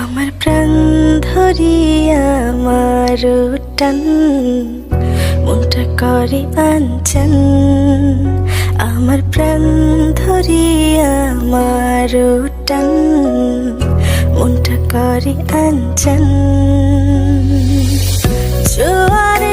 আমার প্রাণ ধরিয়া আমার টান মনটা করে আনচান আমার প্রাণ ধরিয়া আমার টান মনটা করে আঞ্চন জোয়ারে